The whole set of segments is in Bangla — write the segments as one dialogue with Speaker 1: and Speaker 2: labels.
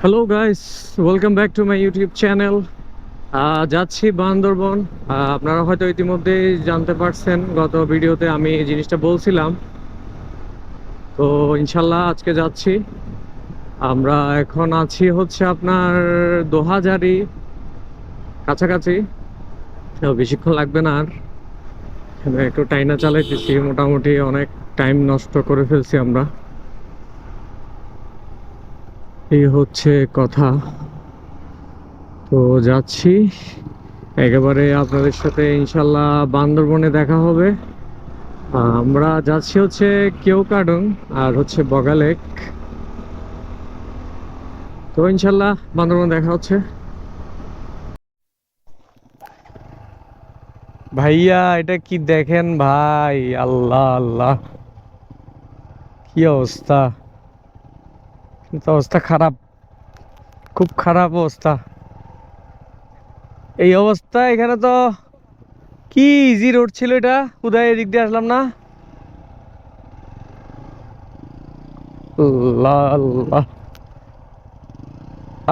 Speaker 1: Hello guys welcome back to my YouTube channel যাচ্ছি বান্দরবন। আপনারা হয়তো ইতিমধ্যেই জানতে পারছেন, গত ভিডিওতে আমি এই জিনিসটা বলছিলাম। তো, ইনশাল্লাহ আজকে যাচ্ছি। আমরা এখন আছি হচ্ছে আপনার দোহাজারি কাছাকাছি। বেশিক্ষণ লাগবে না আর। একটু টাইনা চালাইতেছি। মোটামুটি অনেক টাইম নষ্ট করে ফেলছি আমরা। এই হচ্ছে কথা। তো যাচ্ছি। একেবারে আপনাদের সাথে ইনশাল্লাহ বান্দরবনে দেখা হবে। আমরা যাচ্ছি হচ্ছে কেউকাডং আর হচ্ছে বগালেক তো ইনশাল্লাহ বান্দরবনে দেখা হচ্ছে। ভাইয়া, এটা কি দেখেন ভাই? আল্লাহ আল্লাহ। কি অবস্থা? কিন্তু অবস্থা খারাপ। খুব খারাপ অবস্থা। এই অবস্থা এখানে তো কি ইজি রোড ছিল এটা? উদয়, এদিক দিয়ে আসলাম না?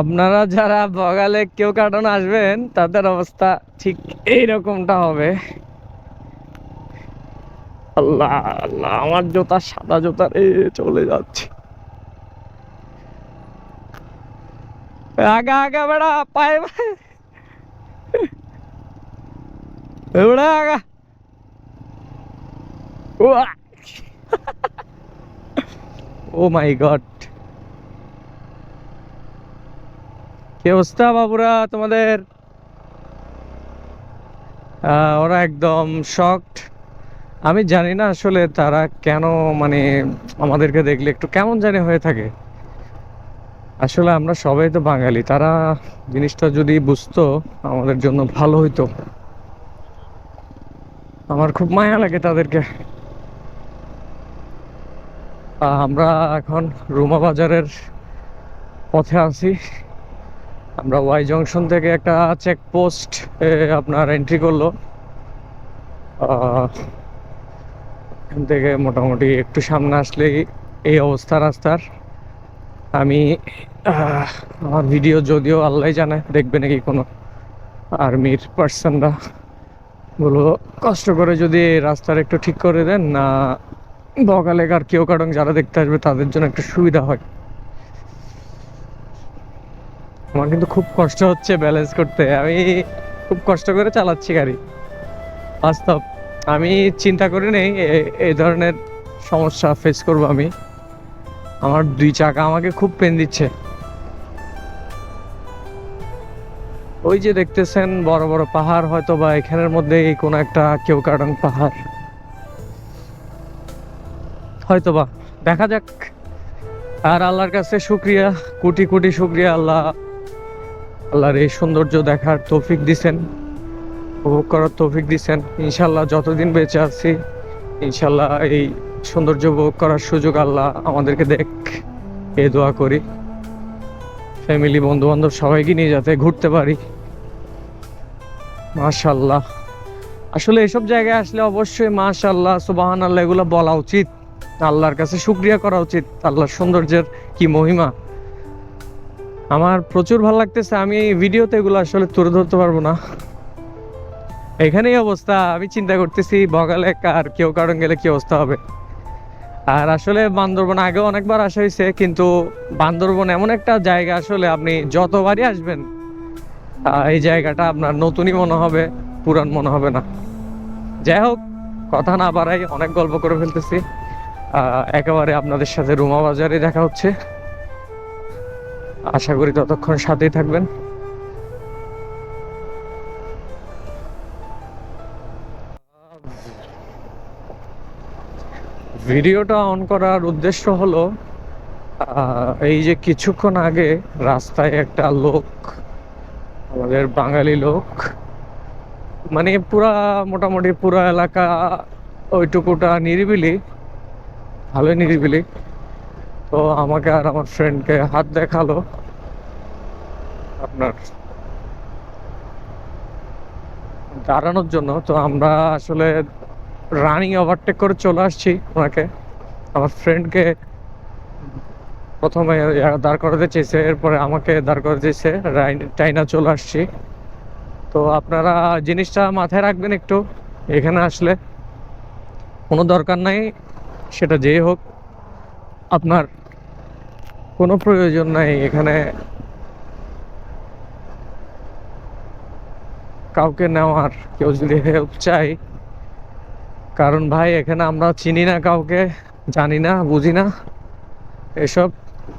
Speaker 1: আপনারা যারা বগালে কেউ কাটন আসবেন, তাদের অবস্থা ঠিক এইরকমটা হবে। আল্লাহ আল্লাহ, আমার জোতা সাদা জুতা রে, চলে যাচ্ছে। আগা আগা বেড়া পায়ে পায়ে আগা ও মাই গড কি অবস্থা বাবুরা তোমাদের? ওরা একদম শকড আমি জানি না আসলে তারা কেন মানে আমাদেরকে দেখলে একটু কেমন জানি হয়ে থাকে। আসলে আমরা সবাই তো বাঙালি, তারা জিনিসটা যদি বুঝতো, আমাদের জন্য ভালো হইতো। আমার খুব মায়া লাগে তাদেরকে। আমরা এখন রুমা বাজারের পথে আছি। আমরা ওয়াই জংশন থেকে একটা চেকপোস্ট আপনার এন্ট্রি করল। এখান থেকে মোটামুটি একটু সামনে আসলেই এই অবস্থা রাস্তার। আমি আমার ভিডিও যদিও আল্লাহ জানে, দেখবে নাকি কোনো আর্মির পার্সনরা বলো, কষ্ট করে যদি রাস্তার একটু ঠিক করে দেন, না, বগালেক আর কেউ কারণ যারা দেখতে আসবে, তাদের জন্য একটু সুবিধা হয়। আমার কিন্তু খুব কষ্ট হচ্ছে ব্যালেন্স করতে। আমি খুব কষ্ট করে চালাচ্ছি গাড়ি। বাস্তব। আমি চিন্তা করি নেই এই ধরনের সমস্যা ফেস করব আমি। আমার দুই চাকা আমাকে খুব পেন দিচ্ছে। ওই যে দেখতেছেন বড় বড় পাহাড় হয়তো বা এখানের মধ্যে কোনো একটা কেউ কারণ পাহাড়। হয়তো বা দেখা যাক। আর আল্লাহর কাছে শুক্রিয়া, কোটি কোটি শুক্রিয়া আল্লাহ। আল্লাহর এই সৌন্দর্য দেখার তৌফিক দিছেন, উপভোগ করার তৌফিক দিছেন। ইনশাল্লাহ যতদিন বেঁচে আছি ইনশাল্লাহ এই সৌন্দর্য উপভোগ করার সুযোগ আল্লাহ আমাদেরকে দেখ। এ দোয়া করি। ফ্যামিলি বন্ধু বান্ধব সবাইকে নিয়ে যাতে ঘুরতে পারি। মাশাল্লাহ আসলে এসব জায়গায় আসলে অবশ্যই মাশাল্লাহ সুবাহান আল্লাহ এগুলো বলা উচিত। আল্লাহর কাছে শুক্রিয়া করা উচিত। আল্লাহর সৌন্দর্যের কি মহিমা। আমার প্রচুর ভালো লাগতেছে, আমি এই ভিডিওতে এগুলো আসলে তুলে ধরতে পারব না। এখানেই অবস্থা। আমি চিন্তা করতেছি, বগালে কার, কেউ কারণ গেলে কি অবস্থা হবে? আর আসলে বান্দরবন আগেও অনেকবার আসা হয়েছে, কিন্তু বান্দরবন এমন একটা জায়গা আসলে আপনি যতবারই আসবেন এই জায়গাটা আপনার নতুনই মনে হবে, পুরান মনে হবে না। যাই হোক, কথা না বাড়াই অনেক গল্প করে ফেলতেছি। একেবারে আপনাদের সাথে রুমা বাজারে দেখা হচ্ছে। আশা করি ততক্ষণ সাথেই থাকবেন। ভিডিওটা অন করার উদ্দেশ্য হলো এই যে কিছুক্ষণ আগে রাস্তায় একটা লোক, আমাদের বাঙালি লোক মানে পুরা, মোটামুটি পুরা এলাকা ওইটুকুটা নিরিবিলি, ভালোই নিরিবিলি। তো আমাকে আর আমার ফ্রেন্ডকে হাত দেখাল, আপনার দাঁড়ানোর জন্য। তো আমরা আসলে রানিং ওভারটেক করে চলে আসছি ওনাকে। আমার ফ্রেন্ডকে প্রথমে দাঁড় করাতে চেয়েছে, এরপরে আমাকে দাঁড় করাতে রাইন- টাইনা চলে আসছি। তো আপনারা জিনিসটা মাথায় রাখবেন একটু, এখানে আসলে কোনো দরকার নাই, সেটা যেই হোক। আপনার কোনো প্রয়োজন নাই এখানে। কাউকে নেওয়ার, কেউ যদি হেল্প চাই কারণ ভাই, এখানে আমরা চিনি না কাউকে, জানি না, বুঝি না। এসব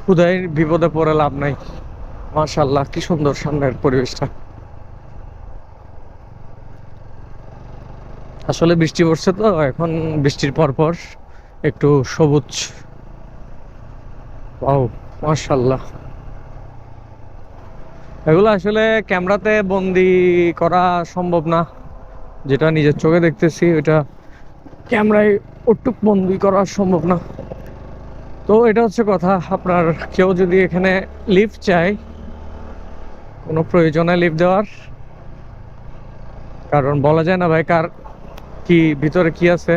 Speaker 1: খুদাই বিপদে পড়ে লাভ নাই। মাশাল্লাহ কি সুন্দর সামনের পরিবেশটা। আসলে বৃষ্টি পড়ছে তো, এখন বৃষ্টির পর পর একটু সবুজ। ওয়াও মাশাল্লাহ এগুলো আসলে ক্যামেরাতে বন্দি করা সম্ভব না। যেটা নিজের চোখে দেখতেছি, ওইটা ক্যামেরায় ওটুক বন্দি করা সম্ভব না। তো এটা হচ্ছে কথা, আপনার কেউ যদি এখানে লিফট চায়, কোনো প্রয়োজনে লিফট দেওয়ার। কারণ বলা যায় না ভাই কার কি, ভিতরে কি আছে।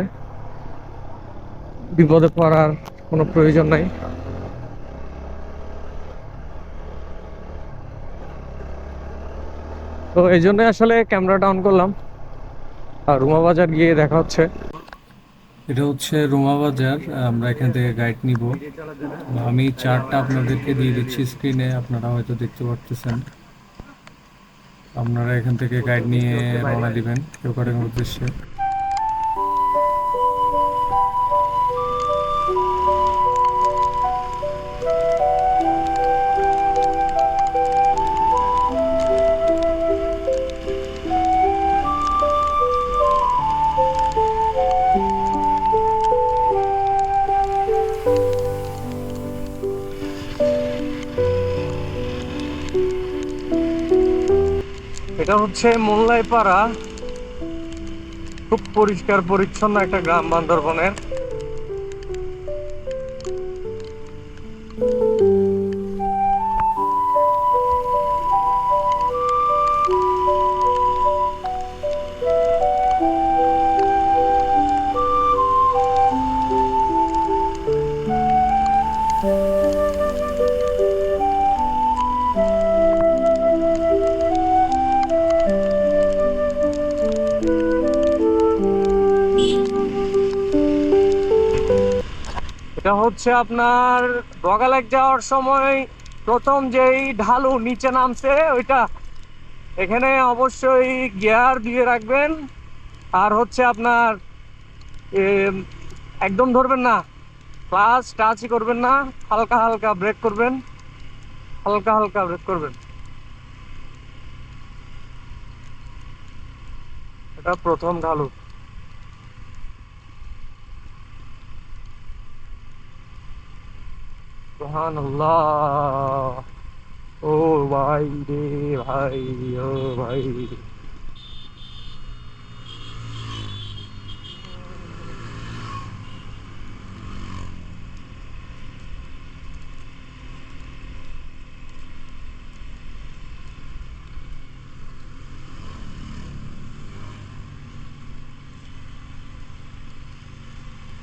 Speaker 1: বিপদে পড়ার কোনো প্রয়োজন নাই। তো এই জন্য আসলে ক্যামেরাটা অন করলাম। আর রুমা বাজার গিয়ে দেখা হচ্ছে।
Speaker 2: এটা হচ্ছে রোমা বাজার, আমরা এখান থেকে গাইড নিব। আমি চারটা আপনাদেরকে দিয়ে দিচ্ছি স্ক্রিনে আপনারা হয়তো দেখতে পারতেছেন। আপনারা এখান থেকে গাইড নিয়ে রওনা দিবেন কেউ কারের উদ্দেশ্যে।
Speaker 1: এটা হচ্ছে মোল্লাইপাড়া। খুব পরিষ্কার পরিচ্ছন্ন একটা গ্রাম বান্দরবনের। এটা হচ্ছে আপনার বগালেক যাওয়ার সময় প্রথম যেই ঢালু নিচে নামছে, ওইটা। এখানে অবশ্যই গিয়ার দিয়ে রাখবেন। আর হচ্ছে আপনার একদম ধরবেন না। ক্লাস টাচই করবেন না। হালকা হালকা ব্রেক করবেন। হালকা হালকা ব্রেক করবেন। এটা প্রথম ঢালু। সুবহান ও ভাই রে ভাই ও ভাই।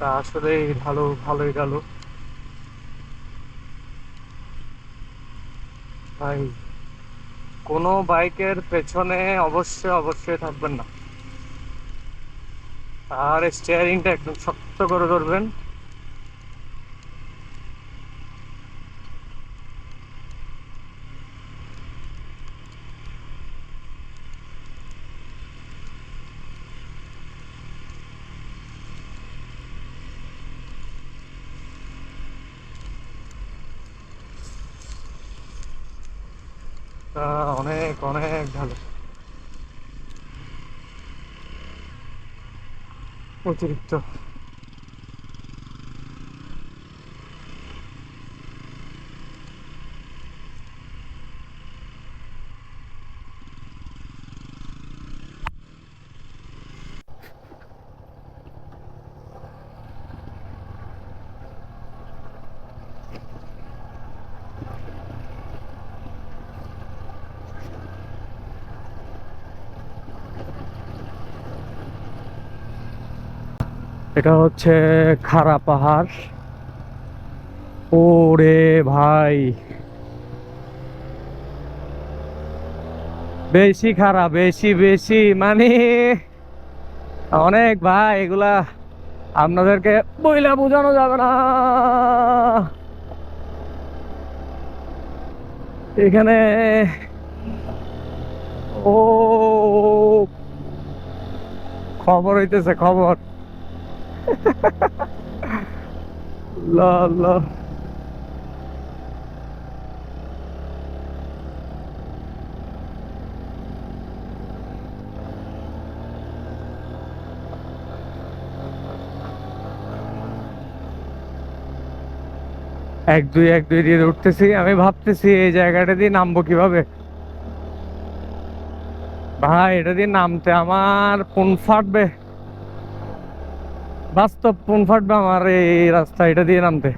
Speaker 1: তা আসলে ভালো ভালোই গেল। ভাই কোনো বাইকের পেছনে অবশ্যই অবশ্যই থাকবেন না। আর স্টিয়ারিংটা একদম শক্ত করে ধরবেন। তা অনেক অনেক ভালো অতিরিক্ত। এটা হচ্ছে খাড়া পাহাড় ওরে ভাই বেশি খারাপ বেশি বেশি মানে অনেক ভাই এগুলা আপনাদেরকে বইলা বোঝানো যাবে না এখানে ও খবর হইতেছে খবর এক, দুই এক, দুই দিয়ে উঠতেছি। আমি ভাবতেছি, এই জায়গাটা দিয়ে নামবো কীভাবে? ভাই, এটা দিয়ে নামতে আমার ফোন ফাটবে। বাস্তব ফোন ফাটবে আমার এই রাস্তা এটা দিয়ে নামতে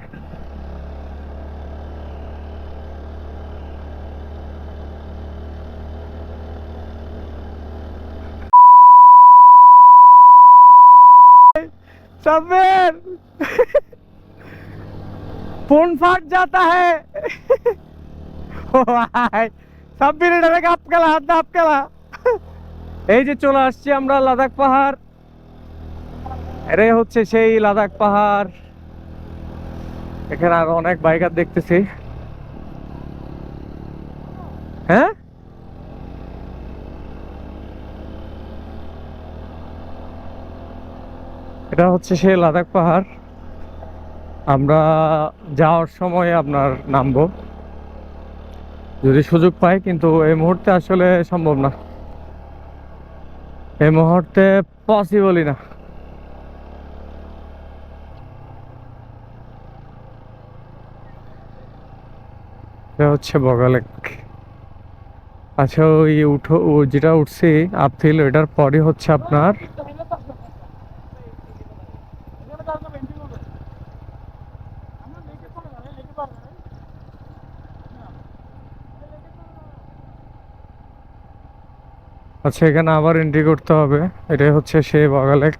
Speaker 1: सबेर फोन फट जाता है ও ভাই সাব্বির এটা থেকে আপকেলা হাত দা আপকেলা এই যে চলে আসছি আমরা লাদাখ পাহাড় এটাই হচ্ছে সেই লাদাখ পাহাড়। এখানে আরও অনেক বাইকার দেখতেছি। হ্যাঁ? এটা হচ্ছে সেই লাদাখ পাহাড়। আমরা যাওয়ার সময় আপনার নামবো। যদি সুযোগ পাই, কিন্তু এই মুহূর্তে আসলে সম্ভব না। এই মুহূর্তে পসিবলই না। এটা হচ্ছে বগালেক আচ্ছা ওই উঠো, ও যেটা উঠছি আপফিল ওইটার পরই হচ্ছে আপনার আচ্ছা এখানে আবার এন্ট্রি করতে হবে। এটাই হচ্ছে সেই বগালেক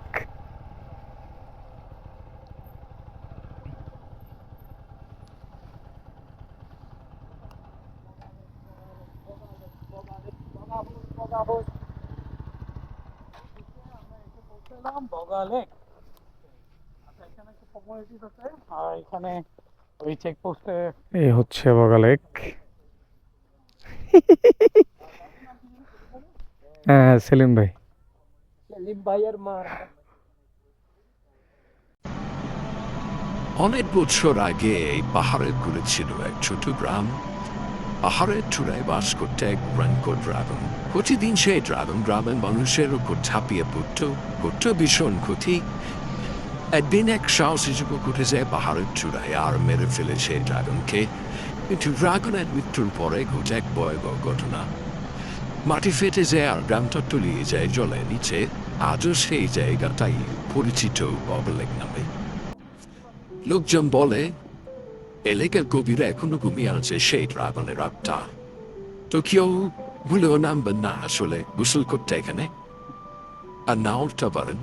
Speaker 3: আচ্ছা এখানে একটা কমিউনিটিস আছে আর এখানে ওই চেকপোস্টে
Speaker 1: এই হচ্ছে বগালেক হ্যাঁ সেলিম ভাই।
Speaker 3: সেলিম ভাইয়ের মার
Speaker 4: অনেক বছর আগে এই পাহাড়েরগুলো ছিল এক ছোট গ্রাম। পাহাড়ের চূড়ায় বাস করতে এক ভয়ঙ্কর ড্রাগন। প্রতিদিন সেই ড্রাগন গ্রামের মানুষের উপর ঝাঁপিয়ে পড়ত। করত ভীষণ ক্ষতি। যুবক উঠে যায় পাহাড়ের চূড়ায় আর মেরে ফেলে সেই ড্রাগনকে কিন্তু ড্রাগনের মৃত্যুর পরে ঘটে এক ভয়াবহ ঘটনা মাটি ফেটে যায় আর গ্রামটা তলিয়ে যায় জলের নিচে আজও সেই জায়গাটাই পরিচিত বগলেক নামে লোকজন বলে এলাকার কবিরা এখনও ঘুমিয়ে আছে সেই ড্রাগনের আত্মা তো কেউ ভুলেও নামবেন না আসলে গোসল করতে এখানে আর না উঠতে পারেন